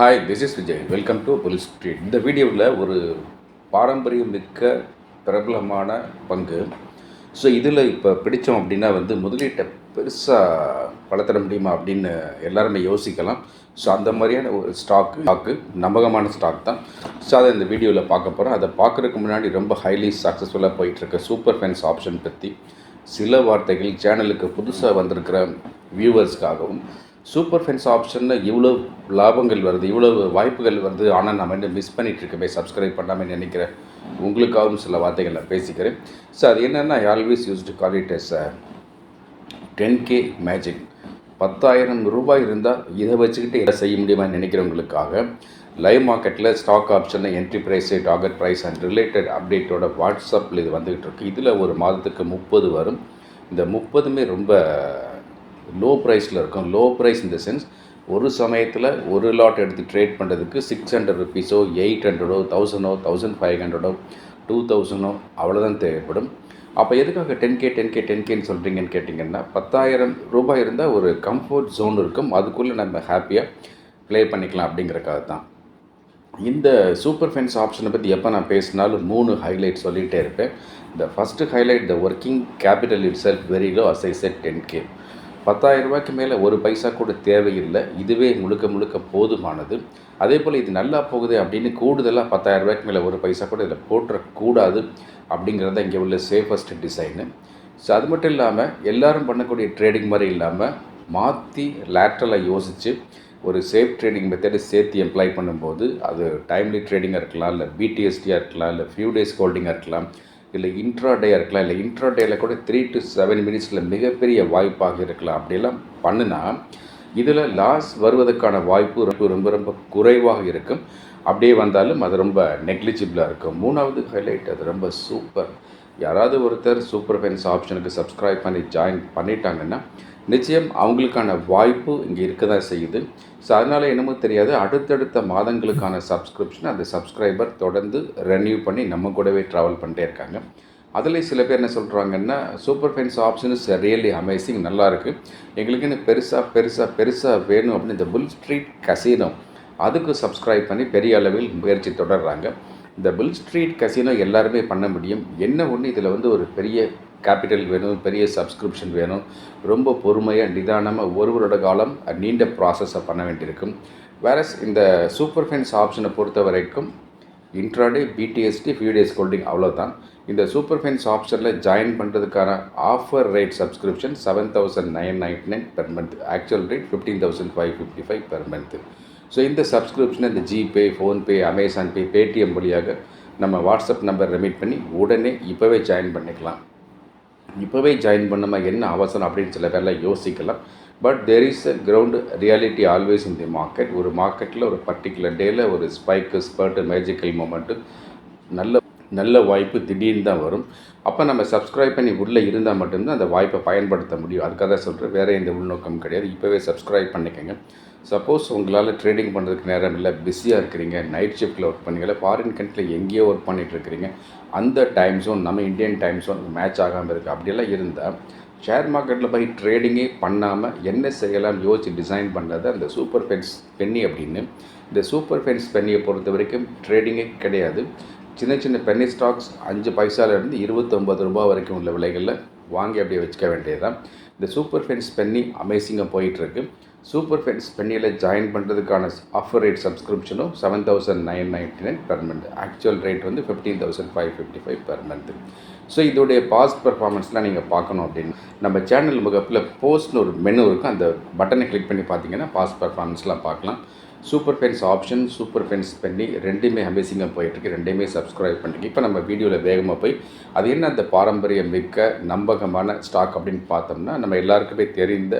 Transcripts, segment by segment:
Hi this is Vijay welcome to bulls street இந்த வீடியோவில் ஒரு பாரம்பரியம் மிக்க பிரபலமான பங்கு. ஸோ இதில் இப்போ பிடித்தோம் அப்படின்னா வந்து முதலீட்டை பெருசாக வளர்த்துட முடியுமா அப்படின்னு எல்லாருமே யோசிக்கலாம். ஸோ அந்த மாதிரியான ஒரு ஸ்டாக்கு ஸ்டாக்கு நம்பகமான ஸ்டாக் தான். ஸோ அதை இந்த வீடியோவில் பார்க்க போகிறோம் அதை பார்க்குறதுக்கு முன்னாடி ரொம்ப ஹைலி சக்ஸஸ்ஃபுல்லாக போயிட்டுருக்க சூப்பர் ஃபேன்ஸ் ஆப்ஷன் பற்றி சில வார்த்தைகள் சேனலுக்கு புதுசாக வந்திருக்கிற வியூவர்ஸ்க்காகவும் சூப்பர் ஃபென்ஸ் ஆப்ஷனில் இவ்வளோ லாபங்கள் வருது இவ்வளோ வாய்ப்புகள் வருது. ஆனால் நம்ம இன்னும் மிஸ் பண்ணிகிட்டு இருக்கவே சப்ஸ்கிரைப் பண்ணாமல் நினைக்கிறேன் உங்களுக்காகவும் சில வார்த்தைகள் நான் பேசிக்கிறேன். ஸோ அது என்னென்னா I always use to call it as ten K magic பத்தாயிரம் ரூபாய் இருந்தால் இதை வச்சுக்கிட்டு எதை செய்ய முடியுமான்னு நினைக்கிறவங்களுக்காக லைவ் மார்க்கெட்டில் ஸ்டாக் ஆப்ஷனில் entry price target price and related அப்டேட்டோட வாட்ஸ்அப்பில் இது வந்துக்கிட்டு இருக்கு. இதில் ஒரு மாதத்துக்கு முப்பது வரும். இந்த முப்பதுமே ரொம்ப லோ ப்ரைஸில் இருக்கும். லோ ப்ரைஸ் இந்த சென்ஸ் ஒரு சமயத்தில் ஒரு லாட் எடுத்து ட்ரேட் பண்ணுறதுக்கு சிக்ஸ் ஹண்ட்ரட் ருபீஸோ எயிட் ஹண்ட்ரடோ தௌசண்டோ தௌசண்ட் ஃபைவ் ஹண்ட்ரடோ டூ தௌசண்டோ அவ்வளோதான் தேவைப்படும். அப்போ எதுக்காக ten K ten K ten கேன்னு சொல்கிறீங்கன்னு கேட்டிங்கன்னா பத்தாயிரம் ரூபாய் இருந்தால் ஒரு கம்ஃபர்ட் ஜோன் இருக்கும். அதுக்குள்ளே நம்ம ஹாப்பியாக ப்ளே பண்ணிக்கலாம் அப்படிங்கிறக்காக தான். இந்த சூப்பர் ஃபென்ஸ் ஆப்ஷனை பற்றி எப்போ நான் பேசினாலும் மூணு ஹைலைட் சொல்லிகிட்டே இருப்பேன். இந்த first highlight the working capital itself very low as I set ten K பத்தாயிரம் ரூபாய்க்கு மேலே ஒரு பைசா கூட தேவையில்லை. இதுவே முழுக்க முழுக்க போதுமானது. அதே போல் இது நல்லா போகுது அப்படின்னு கூடுதலாக பத்தாயிரம் ரூபாய்க்கு மேலே ஒரு பைசா கூட இதில் போட்டுறக்கூடாது அப்படிங்கிறது இங்கே உள்ள சேஃபஸ்ட் டிசைனு ஸோ அது மட்டும் இல்லாமல் எல்லோரும் பண்ணக்கூடிய ட்ரேடிங் மாதிரி இல்லாமல் மாற்றி லேட்ரலாக யோசித்து ஒரு சேஃப் ட்ரேடிங் மெத்தடு சேர்த்து எம்ப்ளை பண்ணும்போது அது டைம்லி ட்ரேடிங்காக இருக்கலாம் இல்லை பிடிஎஸ்டியாக இருக்கலாம் இல்லை ஃபியூ டேஸ் ஹோல்டிங்காக இருக்கலாம். இல்லை இன்ட்ராடேயாக இருக்கலாம் இல்லை இன்ட்ராடேயில் கூட த்ரீ டு செவன் மினிட்ஸில் மிகப்பெரிய வாய்ப்பாக இருக்கலாம். அப்படியெல்லாம் பண்ணுனா இதில் லாஸ் வருவதற்கான வாய்ப்பு ரொம்ப ரொம்ப ரொம்ப குறைவாக இருக்கும். அப்படியே வந்தாலும் அது ரொம்ப நெக்லிஜிபிளாக இருக்கும். மூணாவது ஹைலைட் அது ரொம்ப சூப்பர் யாராவது ஒருத்தர் சூப்பர் ஃபென்ஸ் ஆப்ஷனுக்கு சப்ஸ்கிரைப் பண்ணி ஜாயின் பண்ணிட்டாங்கன்னா நிச்சயம் அவங்களுக்கான வாய்ப்பு இங்கே இருக்க தான் செய்யுது. ஸோ அதனால் என்னமோ தெரியாது. அடுத்தடுத்த மாதங்களுக்கான சப்ஸ்கிரிப்ஷன் அந்த சப்ஸ்கிரைபர் தொடர்ந்து ரெனியூ பண்ணி நம்ம கூடவே ட்ராவல் பண்ணிட்டே இருக்காங்க. அதில் சில பேர் என்ன சொல்கிறாங்கன்னா super fines option is really amazing நல்லா இருக்குது எங்களுக்குன்னு பெருசாக பெருசாக பெருசாக வேணும் அப்படின்னு இந்த புல் ஸ்ட்ரீட் கசினோ அதுக்கு சப்ஸ்கிரைப் பண்ணி பெரிய அளவில் முயற்சி தொடர்கிறாங்க இந்த பில் ஸ்ட்ரீட் கசினோ எல்லாருமே பண்ண முடியும். என்ன ஒன்று இதில் வந்து ஒரு பெரிய கேபிட்டல் வேணும் பெரிய சப்ஸ்கிரிப்ஷன் வேணும். ரொம்ப பொறுமையாக நிதானமாக ஒருவரோட காலம் நீண்ட ப்ராசஸை பண்ண வேண்டியிருக்கும். வேறஸ் இந்த சூப்பர் ஃபைன்ஸ் ஆப்ஷனை பொறுத்த வரைக்கும் intraday BTST few days holding அவ்வளோதான் இந்த சூப்பர் ஃபைன்ஸ் ஆப்ஷனில் ஜாயின் பண்ணுறதுக்கான offer rate subscription seven thousand nine ninety nine per month actual rate fifteen thousand five fifty five per month so இந்த சப்ஸ்கிரிப்ஷனை இந்த GPay PhonePe Amazon Pay Paytm வழியாக நம்ம WhatsApp number remit பண்ணி உடனே இப்போவே ஜாயின் பண்ணிக்கலாம். இப்போவே ஜாயின் பண்ணாம என்ன அவசரம் அப்படின்னு சில பேர்லாம் யோசிக்கலாம். But there is a ground reality always in the market ஒரு மார்க்கெட்டில் ஒரு பர்டிகுலர் டேயில் ஒரு ஸ்பைக்கு ஸ்பர்ட்டு மேஜிக்கல் மூமெண்ட்டு நல்ல நல்ல வாய்ப்பு திடீர்னு தான் வரும். அப்போ நம்ம சப்ஸ்கிரைப் பண்ணி உள்ளே இருந்தால் மட்டும்தான் அந்த வாய்ப்பை பயன்படுத்த முடியும். அதுக்காக தான் சொல்கிறேன் வேறு எந்த உள்நோக்கம் கிடையாது. இப்போவே சப்ஸ்கிரைப் பண்ணிக்கோங்க. சப்போஸ் உங்களால் ட்ரேடிங் பண்ணுறதுக்கு நேரம் இல்லை பிஸியாக இருக்கிறீங்க நைட் ஷிஃப்ட்டில் ஒர்க் பண்ணீங்களா ஃபாரின் கண்ட்ரியில் எங்கேயோ ஒர்க் பண்ணிகிட்டு இருக்கிறீங்க அந்த டைம் ஜோன் நம்ம இந்தியன் டைம் ஜோன் மேட்ச் ஆகாமல் இருக்குது அப்படியெல்லாம் இருந்தால் ஷேர் மார்க்கெட்டில் போய் ட்ரேடிங்கே பண்ணாமல் என்ன செய்யலாம் யோசித்து டிசைன் பண்ணது அந்த சூப்பர் ஃபென்ஸ் பென்னி அப்படின்னு இந்த சூப்பர் ஃபென்ஸ் பெண்ணியை பொறுத்த வரைக்கும் ட்ரேடிங்கே கிடையாது. சின்ன சின்ன பென்னி ஸ்டாக்ஸ் அஞ்சு பைசாலேருந்து இருபத்தொம்பது ரூபா வரைக்கும் உள்ள விலைகளில் வாங்கி அப்படியே வச்சுக்க வேண்டியதுதான். இந்த சூப்பர் ஃபென்ஸ் பெண்ணி அமேசிங்காக போயிட்டுருக்கு சூப்பர் ஃபெட்ஸ் பெண்ணியில் ஜாயின் பண்ணுறதுக்கான offer rate சப்ஸ்கிரிப்ஷனும் seven thousand nine ninety nine per month actual rate வந்து fifteen thousand five fifty five per month so இதோடைய பாஸ்ட் பர்ஃபார்மன்ஸ்லாம் நீங்கள் பார்க்கணும் அப்படின்னு. நம்ம சேனல் முகப்பில் போஸ்ட்னு ஒரு மெனு இருக்கும். அந்த பட்டனை கிளிக் பண்ணி பார்த்தீங்கன்னா பாஸ்ட் பர்ஃபார்மன்ஸ்லாம் பார்க்கலாம். Super fence option super fence பண்ணி ரெண்டுமே அமேசிங்காக போயிட்டுருக்கு. ரெண்டையுமே சப்ஸ்கிரைப் பண்ணிருக்கு இப்போ நம்ம வீடியோவில் வேகமாக போய் அது என்ன அந்த பாரம்பரிய மிக்க நம்பகமான ஸ்டாக் அப்படின்னு பார்த்தோம்னா நம்ம எல்லாருக்குமே தெரிந்த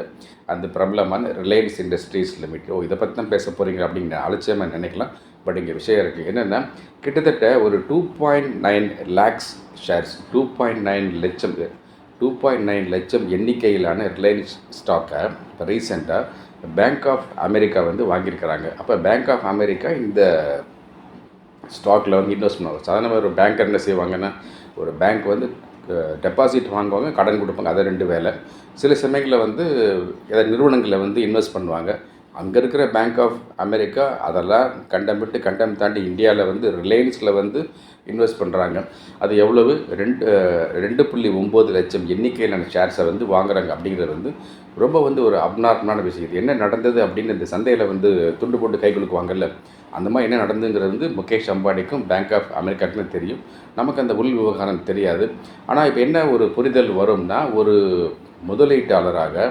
அந்த பிரபலமான ரிலையன்ஸ் இண்டஸ்ட்ரீஸ் லிமிட் ஓ இதை பற்றி தான் பேச போகிறீங்க அப்படின்னு அலட்சியமாக நினைக்கலாம். பட் இங்கே விஷயம் இருக்குது என்னென்னா கிட்டத்தட்ட ஒரு two point nine lakhs shares two point nine லட்சம் டூ பாயிண்ட் நைன் லட்சம் எண்ணிக்கையிலான ரிலையன்ஸ் ஸ்டாக்கை இப்போ ரீசெண்டாக பேங்க் ஆஃப் அமெரிக்கா வந்து வாங்கியிருக்கிறாங்க. அப்போ பேங்க் ஆஃப் அமெரிக்கா இந்த ஸ்டாக்கில் வந்து இன்வெஸ்ட் பண்ணுவாங்க. சாதாரண ஒரு பேங்க் என்ன செய்வாங்கன்னா ஒரு பேங்க் வந்து டெபாசிட் வாங்குவாங்க கடன் கொடுப்பாங்க. அதை ரெண்டு வேலை. சில சமயங்களில் வந்து ஏதாவது நிறுவனங்களில் வந்து இன்வெஸ்ட் பண்ணுவாங்க. அங்கே இருக்கிற பேங்க் ஆஃப் அமெரிக்கா அதெல்லாம் கண்டம் விட்டு கண்டம் தாண்டி இந்தியாவில் வந்து ரிலையன்ஸில் வந்து இன்வெஸ்ட் பண்ணுறாங்க அது எவ்வளவு? ரெண்டு ரெண்டு புள்ளி ஒம்பது லட்சம் எண்ணிக்கையிலான ஷேர்ஸை வந்து வாங்குறாங்க அப்படிங்கிறது வந்து ரொம்ப வந்து ஒரு அப்நார்மலான விஷயம். இது என்ன நடந்தது அப்படின்னு இந்த சந்தையில் வந்து துண்டு போட்டு கை கொடுக்குவாங்கல்ல அந்த மாதிரி என்ன நடந்துங்கிறது வந்து முகேஷ் அம்பானிக்கும் பேங்க் ஆஃப் அமெரிக்காவுக்கும் தெரியும். நமக்கு அந்த உள் விவகாரம் தெரியாது. ஆனால் இப்போ என்ன ஒரு புரிதல் வரும்னா ஒரு முதலீட்டாளராக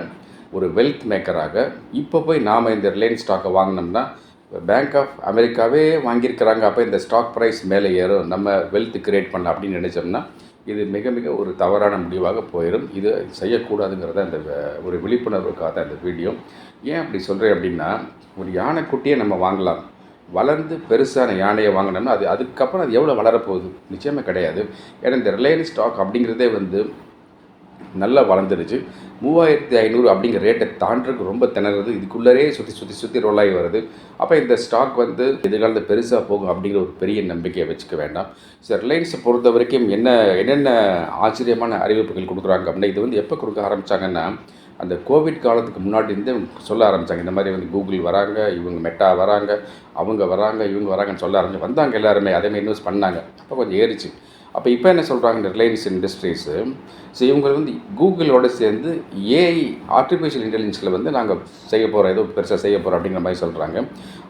ஒரு வெல்த் மேக்கராக இப்போ போய் நாம் இந்த ரிலையன்ஸ் ஸ்டாக்கை வாங்கினோம்னா பேங்க் ஆஃப் அமெரிக்காவே வாங்கியிருக்கிறாங்க. அப்போ இந்த ஸ்டாக் ப்ரைஸ் மேலே ஏறும். நம்ம வெல்த் கிரியேட் பண்ணலாம் அப்படின்னு நினச்சோம்னா இது மிக மிக ஒரு தவறான முடிவாக போயிடும் இது செய்யக்கூடாதுங்கிறத அந்த ஒரு விழிப்புணர்வுக்காக தான் இந்த வீடியோ ஏன் அப்படி சொல்கிறேன் அப்படின்னா ஒரு யானைக்குட்டியை நம்ம வாங்கலாம். வளர்ந்து பெருசான யானையை வாங்கினோம்னா அது அதுக்கப்புறம் அது எவ்வளோ வளரப்போகுது? நிச்சயமாக கிடையாது. ஏன்னா இந்த ரிலையன்ஸ் ஸ்டாக் அப்படிங்கிறதே வந்து நல்லா வளர்ந்துருச்சு மூவாயிரத்தி ஐநூறு அப்படிங்கிற ரேட்டை தாண்டுறதுக்கு ரொம்ப திணறது. இதுக்குள்ளரே சுற்றி சுற்றி சுற்றி ரோலாகி வருது. அப்போ இந்த ஸ்டாக் வந்து எதிர்காலத்தில் பெருசாக போகும் அப்படிங்கிற ஒரு பெரிய நம்பிக்கையை வச்சுக்க வேண்டாம். ஸோ ரிலையன்ஸை பொறுத்த வரைக்கும் என்ன என்னென்ன ஆச்சரியமான அறிவிப்புகள் கொடுக்குறாங்க அப்படின்னா இது வந்து எப்போ கொடுக்க ஆரம்பித்தாங்கன்னா அந்த கோவிட் காலத்துக்கு முன்னாடி இருந்தே சொல்ல ஆரம்பித்தாங்க இந்த மாதிரி வந்து கூகுள் வராங்க இவங்க மெட்டா வராங்க அவங்க வராங்க இவங்க வராங்கன்னு சொல்ல ஆரம்பிச்சு வந்தாங்க எல்லாருமே. அதேமாதிரி இன்வெஸ்ட் பண்ணாங்க. அப்போ கொஞ்சம் ஏறிச்சு. அப்போ இப்போ என்ன சொல்கிறாங்க இந்த ரிலையன்ஸ் இண்டஸ்ட்ரீஸு ஸோ இவங்க வந்து கூகுளோட சேர்ந்து ஏஐ ஆர்டிஃபிஷியல் இன்டெலிஜென்ஸில் வந்து நாங்கள் செய்ய போகிறோம் ஏதோ பெருசாக செய்ய போகிறோம் அப்படிங்கிற மாதிரி சொல்கிறாங்க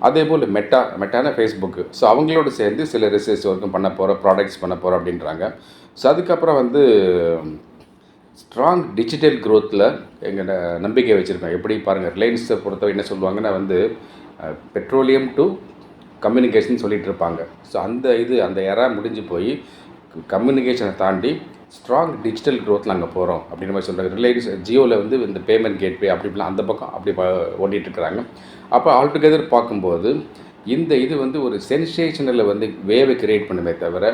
அதே போல் மெட்டா மெட்டான ஃபேஸ்புக்கு ஸோ அவங்களோட சேர்ந்து சில ரிசர்ச் ஒர்க்கும் பண்ண போகிறோம் ப்ராடக்ட்ஸ் பண்ண போகிறோம் அப்படின்றாங்க. ஸோ அதுக்கப்புறம் வந்து ஸ்ட்ராங் டிஜிட்டல் க்ரோத்தில் எங்கள் நம்பிக்கை வச்சுருக்கோம் எப்படி பாருங்கள் ரிலையன்ஸை பொறுத்தவரை என்ன சொல்லுவாங்கன்னா வந்து பெட்ரோலியம் டு கம்யூனிகேஷன் சொல்லிட்டு இருப்பாங்க. ஸோ அந்த இது அந்த எரா முடிஞ்சு போய் கம்யூனிகேஷனை தாண்டி ஸ்ட்ராங் டிஜிட்டல் க்ரோத்தில் அங்கே போகிறோம் அப்படின்ற மாதிரி சொல்கிறாங்க ரிலையன்ஸ் ஜியோவில் வந்து இந்த பேமெண்ட் கேட்வே அப்படி இப்படிலாம் அந்த பக்கம் அப்படி ஓட்டிகிட்டு இருக்கிறாங்க அப்போ ஆல்டுகெதர் பார்க்கும்போது இந்த இது வந்து ஒரு சென்சேஷனில் வந்து வேவை கிரியேட் பண்ணுமே தவிர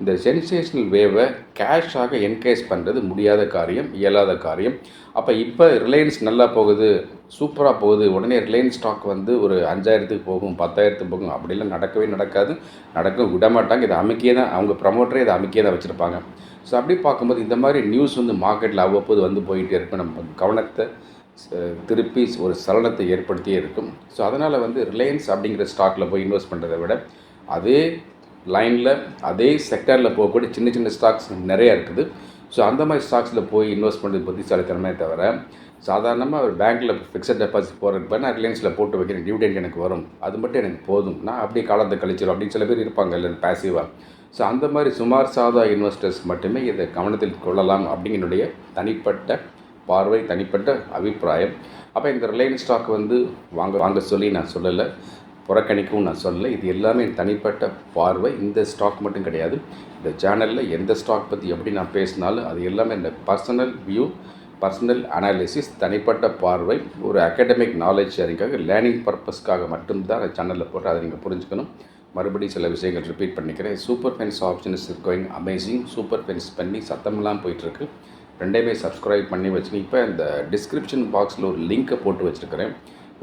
இந்த சென்சேஷனல் வேவை கேஷாக என்கேஸ் பண்ணுறது முடியாத காரியம் இயலாத காரியம். அப்போ இப்போ ரிலையன்ஸ் நல்லா போகுது சூப்பராக போகுது. உடனே ரிலையன்ஸ் ஸ்டாக் வந்து ஒரு அஞ்சாயிரத்துக்கு போகும் பத்தாயிரத்துக்கு போகும். அப்படிலாம் நடக்கவே நடக்காது. நடக்கும் விட மாட்டாங்க இதை அமைக்கியே தான் அவங்க ப்ரமோட்டரே இதை அமைக்கியே தான் வச்சுருப்பாங்க. ஸோ அப்படி பார்க்கும்போது இந்த மாதிரி நியூஸ் வந்து மார்க்கெட்டில் அவ்வப்போது வந்து போயிட்டே இருக்கும் நம்ம கவனத்தை திருப்பி ஒரு சலனத்தை ஏற்படுத்தியே இருக்கும். ஸோ அதனால் வந்து ரிலையன்ஸ் அப்படிங்கிற ஸ்டாக்கில் போய் இன்வெஸ்ட் பண்ணுறதை விட அதே லைனில் அதே செக்டரில் போகக்கூடிய சின்ன சின்ன ஸ்டாக்ஸ் நிறையா இருக்குது. ஸோ அந்த மாதிரி ஸ்டாக்ஸில் போய் இன்வெஸ்ட் பண்ணுறது புத்திசாலித்தனமே தவிர சாதாரணமாக ஒரு பேங்க்கில் ஃபிக்ஸட் டெபாசிட் போகிறதுக்கு நான் ரிலையன்ஸில் போட்டு வைக்கிறேன் டிவிடெண்ட் எனக்கு வரும். அது மட்டும் எனக்கு போதும். நான் அப்படியே காலத்தை கழிச்சிடும் அப்படின்னு சில பேர் இருப்பாங்க இல்லை பேசிவாக ஸோ அந்த மாதிரி சுமார் சாதா இன்வெஸ்டர்ஸ் மட்டுமே இதை கவனத்தில் கொள்ளலாம் அப்படிங்கினுடைய தனிப்பட்ட பார்வை தனிப்பட்ட அபிப்பிராயம். அப்போ இந்த ரிலையன்ஸ் ஸ்டாக் வந்து வாங்க வாங்க சொல்லி நான் சொல்லலை. புறக்கணிக்கவும் நான் சொல்லலை. இது எல்லாமே தனிப்பட்ட பார்வை. இந்த ஸ்டாக் மட்டும் கிடையாது. இந்த சேனலில் எந்த ஸ்டாக் பற்றி எப்படி நான் பேசினாலும் அது எல்லாமே இந்த பர்சனல் வியூ பர்சனல் அனாலிசிஸ் தனிப்பட்ட பார்வை ஒரு அகாடமிக் நாலேஜ் ஷேரிங்காக லேர்னிங் பர்பஸ்க்காக மட்டும்தான் அந்த சேனலில் போட்டு அதை நீங்கள் புரிஞ்சுக்கணும். மறுபடியும் சில விஷயங்கள் ரிப்பீட் பண்ணிக்கிறேன். Super fence option is going amazing super fence பண்ணி சத்தமெல்லாம் போயிட்டுருக்கு. ரெண்டையுமே சப்ஸ்கிரைப் பண்ணி வச்சுங்க இப்போ இந்த டிஸ்கிரிப்ஷன் பாக்ஸில் ஒரு லிங்க்கை போட்டு வச்சுருக்கிறேன்.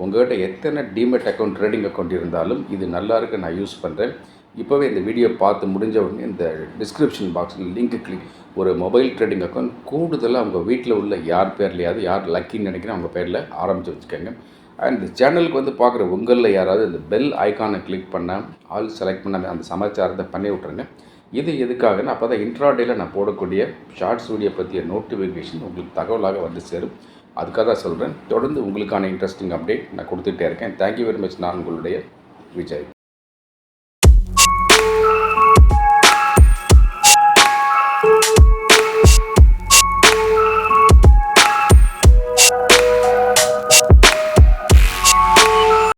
உங்கள்கிட்ட எத்தனை டிமெட் அக்கௌண்ட் ட்ரேடிங் அக்கௌண்ட் இருந்தாலும் இது நல்லா இருக்குது நான் யூஸ் பண்ணுறேன் இப்போவே இந்த வீடியோ பார்த்து முடிஞ்ச உடனே இந்த டிஸ்கிரிப்ஷன் பாக்ஸில் லிங்க்கு கிளிக் ஒரு மொபைல் ட்ரேடிங் அக்கௌண்ட் கூடுதலாக உங்கள் வீட்டில் உள்ள யார் பேர்லையாவது யார் லக்கின்னு நினைக்கிறேன் அவங்க பேரில் ஆரம்பித்து வச்சுக்கோங்க. அண்ட் இந்த சேனலுக்கு வந்து பார்க்குற உங்களில் யாராவது இந்த பெல் ஐக்கானை கிளிக் பண்ண ஆல் செலக்ட் பண்ண அந்த சமாச்சாரத்தை பண்ணி விட்ருங்க இது எதுக்காகன்னா அப்போ தான் இன்ட்ராடேயில் நான் போடக்கூடிய ஷார்ட்ஸ் வீடியோ பற்றிய நோட்டிஃபிகேஷன் உங்களுக்கு தகவலாக வந்து சேரும். அதுக்காக தான் சொல்கிறேன் தொடர்ந்து உங்களுக்கான இன்ட்ரெஸ்டிங் அப்டேட் நான் கொடுத்துட்டே இருக்கேன். தேங்க்யூ வெரி மச் நான் உங்களுடைய விஜய்.